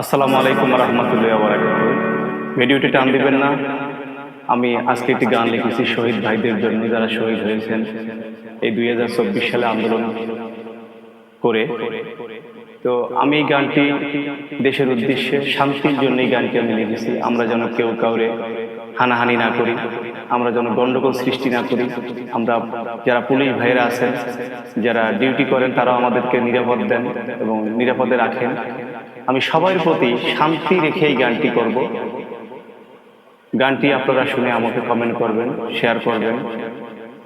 আসসালামু আলাইকুম রহমতুল্লাহ বারাকাত ভিডিওটি টান দিবেন না। আমি আজকে একটি গান লিখেছি শহীদ ভাইদের জন্য, যারা শহীদ হয়েছেন। এই দুই হাজার চব্বিশ সালে আন্দোলন করে তো আমি এই গানটি দেশের উদ্দেশ্যে শান্তির জন্য এই গানটি আমি লিখেছি আমরা যেন কেউ কাউরে হানাহানি না করি, আমরা যেন গন্ডগোল সৃষ্টি না করি। আমরা যারা পুলিশ ভাইয়েরা আছেন, যারা ডিউটি করেন, তারাও আমাদেরকে নিরাপদ দেন এবং নিরাপদে রাখেন। আমি সবার প্রতি শান্তি রেখে এই গানটি করব। গানটি আপনারা শুনে আমাকে কমেন্ট করবেন শেয়ার করবেন।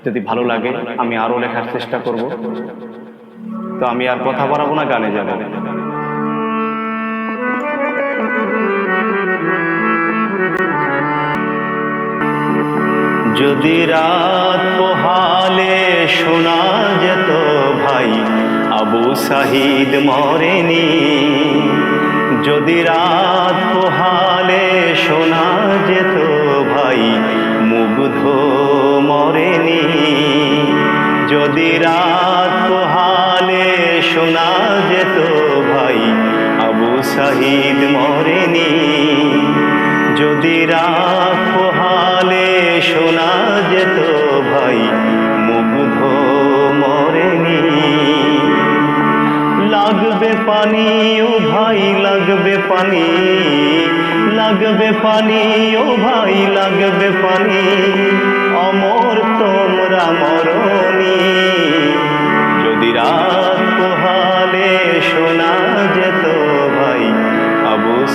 যদি ভালো লাগে, আমি আরও লেখার চেষ্টা করব। তো আমি আর কথা বাড়াবো না, গানে যাব। যদি রাত পোহালে শোনা যেত ভাই, আবু সাহিদ মরেনি। যদি রাত পোহালে শোনা যেত ভাই, মুগ্ধ মরেনি। যদি রাত সাহিদ মরেনি। যদি রাত পোহালে শোনা যেত ভাই, মুগ্ধ মরেনি। লাগবে পানি, ও ভাই, লাগবে পানি। লাগবে পানি, ও ভাই, লাগবে পানি। অমর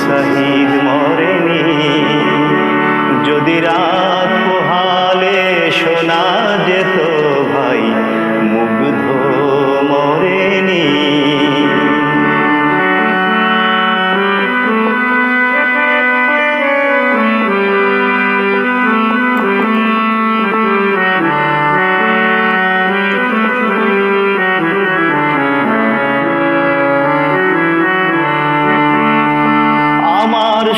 সাহিদ মরেনি। যদি রাত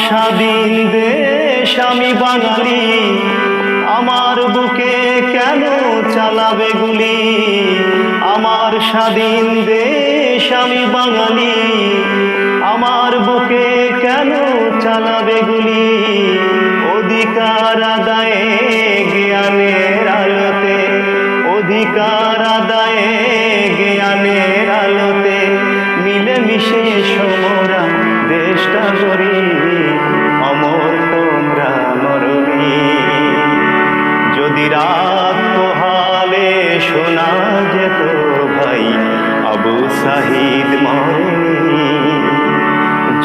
স্বাধীন দেশ আমি বাঙালি, আমার বুকে কেন চালাবে গুলি? আমার স্বাধীন দেশ আমি বাঙালি, আমার বুকে কেন চালাবে গুলি? অধিকার আদায়ে জ্ঞানের আলোতে, অধিকার আদায়ে জ্ঞানের আলোতে মিলেমিশে সমরা দেশটা গড়ি আবু সাহিদ মরেনি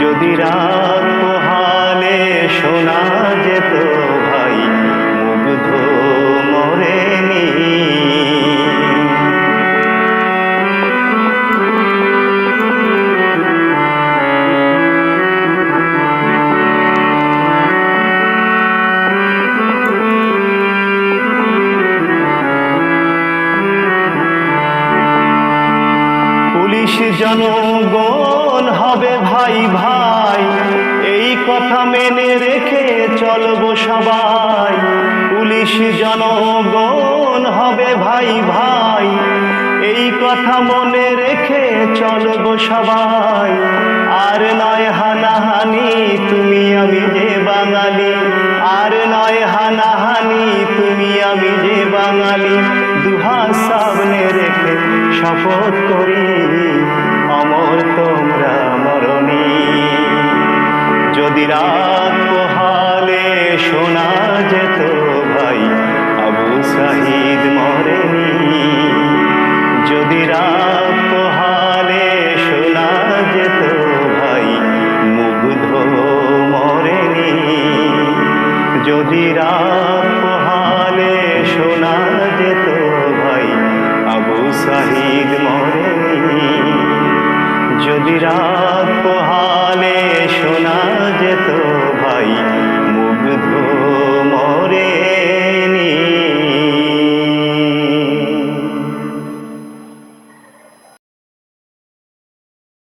যদি রাত পোহালে শোনা পুলিশ জনগণ হবে ভাই ভাই। এই কথা মেনে রেখে চলবো সবাই। পুলিশ জনগণ হবে ভাই ভাই। এই কথা মনে রেখে চলবো সবাই। আর নয় হানাহানি, তুমি আমি যে বাঙালি। আর নয় হানাহানি, তুমি আমি যে বাঙালি। দুহাত সামনে রেখে শপথ করি, অমর তোমরা মরণি। যদি রাত পোহালে শোনা যেত ভাই, আবু সাহিদ মরেনি। যদি রাত পোহালে শোনা যেত ভাই, মুগ্ধ মরেনি। যদি রাত পোহালে শোনা যেত আবু মরে যদি রাত